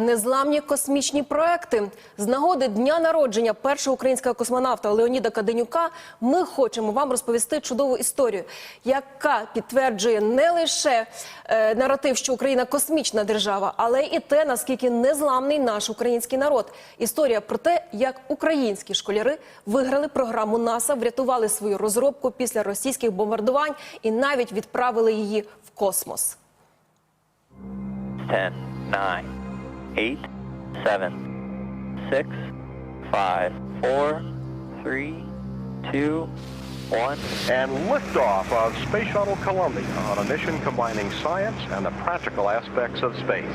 Незламні космічні проекти з нагоди дня народження першого українського космонавта Леоніда Каденюка. Ми хочемо вам розповісти чудову історію, яка підтверджує не лише е, наратив, що Україна космічна держава, але і те, наскільки незламний наш український народ. Історія про те, як українські школяри виграли програму НАСА, врятували свою розробку після російських бомбардувань і навіть відправили її в космос. 10, 9, eight, seven, six, five, four, three, two, 1. and liftoff of Space Shuttle Columbia on a mission combining science and the practical aspects of space.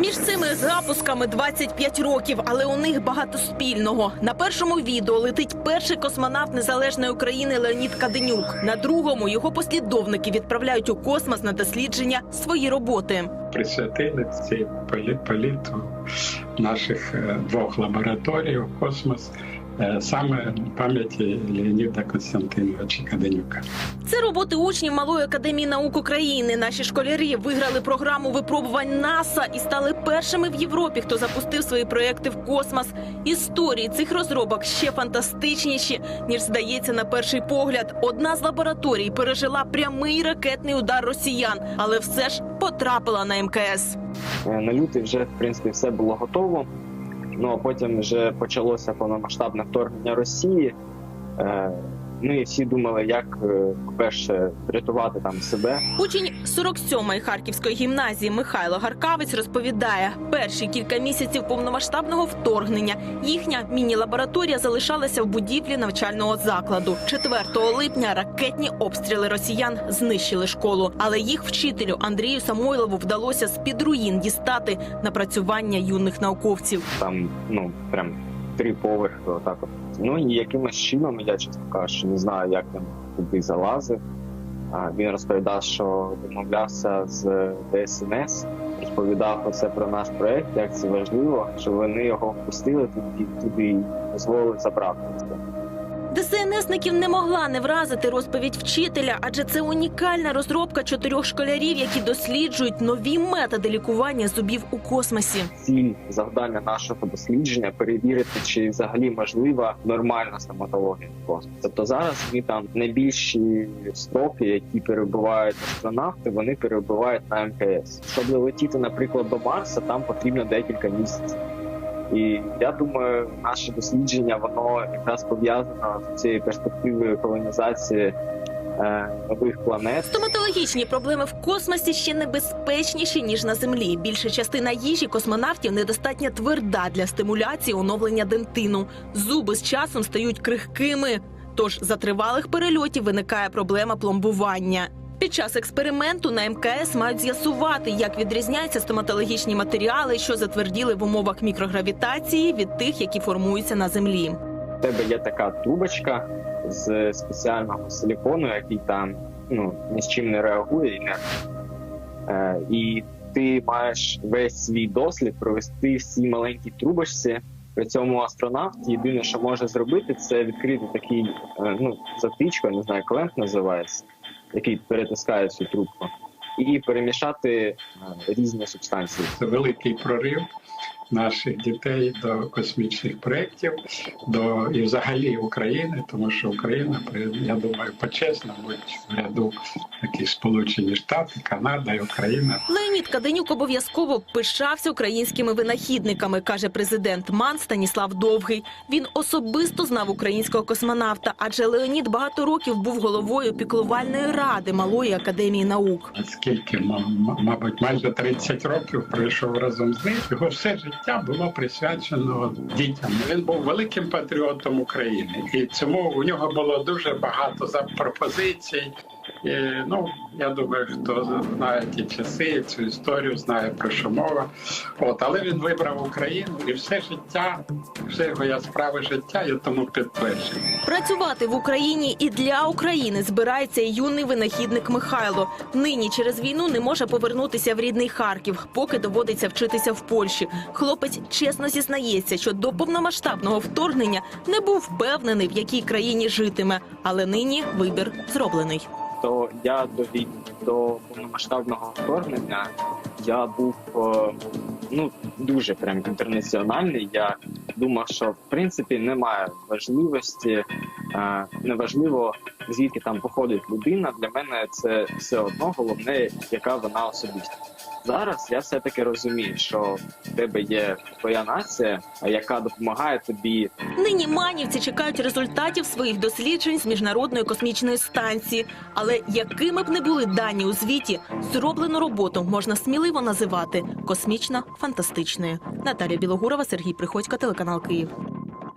Між цими запусками 25 років, але у них багато спільного. На першому відео летить перший космонавт незалежної України Леонід Каденюк. На другому його послідовники відправляють у космос на дослідження свої роботи. присвятили цей полі- політу наших е, двох лабораторій у космос саме пам'яті Леоніда Константиновича Каденюка. Це роботи учнів Малої академії наук України. Наші школярі виграли програму випробувань НАСА і стали першими в Європі, хто запустив свої проекти в космос. Історії цих розробок ще фантастичніші, ніж здається на перший погляд. Одна з лабораторій пережила прямий ракетний удар росіян, але все ж потрапила на МКС. Е, На лютий вже в принципі все було готово. Ну а потім вже почалося повномасштабне вторгнення Росії. Ми всі думали, як е, по-перше врятувати там себе. Учень 47-ї харківської гімназії Михайло Гаркавець розповідає, перші кілька місяців повномасштабного вторгнення їхня міні-лабораторія залишалася в будівлі навчального закладу. 4 липня ракетні обстріли росіян знищили школу, але їх вчителю Андрію Самойлову вдалося з під руїн дістати напрацювання юних науковців. Там ну прям три поверхи. Отак от. Ну і якимось чином, я чесно кажучи, не знаю, як він туди залазив. Він розповідав, що домовлявся з ДСНС, розповідав оце про наш проект, як це важливо, що вони його впустили туди, і дозволили забрати це. ДСНСників не могла не вразити розповідь вчителя, адже це унікальна розробка чотирьох школярів, які досліджують нові методи лікування зубів у космосі. Ціль завдання нашого дослідження перевірити, чи взагалі можлива нормальна стоматологія в космосі. Тобто зараз ми там найбільші строки, які перебувають астронавти, вони перебувають на МКС. Щоб долетіти, наприклад, до Марса, там потрібно декілька місяців. І я думаю, наше дослідження воно якраз пов'язано з цією перспективою колонізації е, нових планет. Стоматологічні проблеми в космосі ще небезпечніші ніж на землі. Більша частина їжі космонавтів недостатньо тверда для стимуляції оновлення дентину. Зуби з часом стають крихкими. Тож за тривалих перельотів виникає проблема пломбування. Під час експерименту на МКС мають з'ясувати, як відрізняються стоматологічні матеріали, що затверділи в умовах мікрогравітації від тих, які формуються на землі. У тебе є така трубочка з спеціального силікону, який там ну ні з чим не реагує і не е, і ти маєш весь свій дослід провести в цій маленькій трубочці. При цьому астронавт єдине, що може зробити, це відкрити такий е, ну затичку, не знаю, клемп називається, який перетискає цю трубку, і перемішати е, різні субстанції. Це великий прорив наших дітей до космічних проєктів, до і взагалі України, тому що Україна, я думаю, почесно будь в ряду такі Сполучені Штати, Канада і Україна. Леонід Каденюк обов'язково пишався українськими винахідниками, каже президент МАН Станіслав Довгий. Він особисто знав українського космонавта, адже Леонід багато років був головою піклувальної ради Малої академії наук. Скільки, мабуть, майже 30 років пройшов разом з ним. Його все життя було присвячено дітям. Він був великим патріотом України, і цьому у нього було дуже багато за пропозицій. І, ну, я думаю, хто знає ті часи, цю історію, знає про що мова. От, але він вибрав Україну і все життя, все його яскраве життя, я тому підтверджую. Працювати в Україні і для України збирається юний винахідник Михайло. Нині через війну не може повернутися в рідний Харків, поки доводиться вчитися в Польщі. Хлопець чесно зізнається, що до повномасштабного вторгнення не був впевнений, в якій країні житиме, але нині вибір зроблений. То я до війни, до повномасштабного вторгнення я був е, ну дуже прям інтернаціональний. Я думав, що в принципі немає важливості, е, неважливо звідки там походить людина. Для мене це все одно головне, яка вона особиста. Зараз я все таки розумію, що в тебе є твоя нація, яка допомагає тобі Нині манівці чекають результатів своїх досліджень з міжнародної космічної станції. Але якими б не були дані у звіті, зроблену роботу можна сміливо називати космічно фантастичною. Наталія Білогурова, Сергій Приходько, телеканал Київ.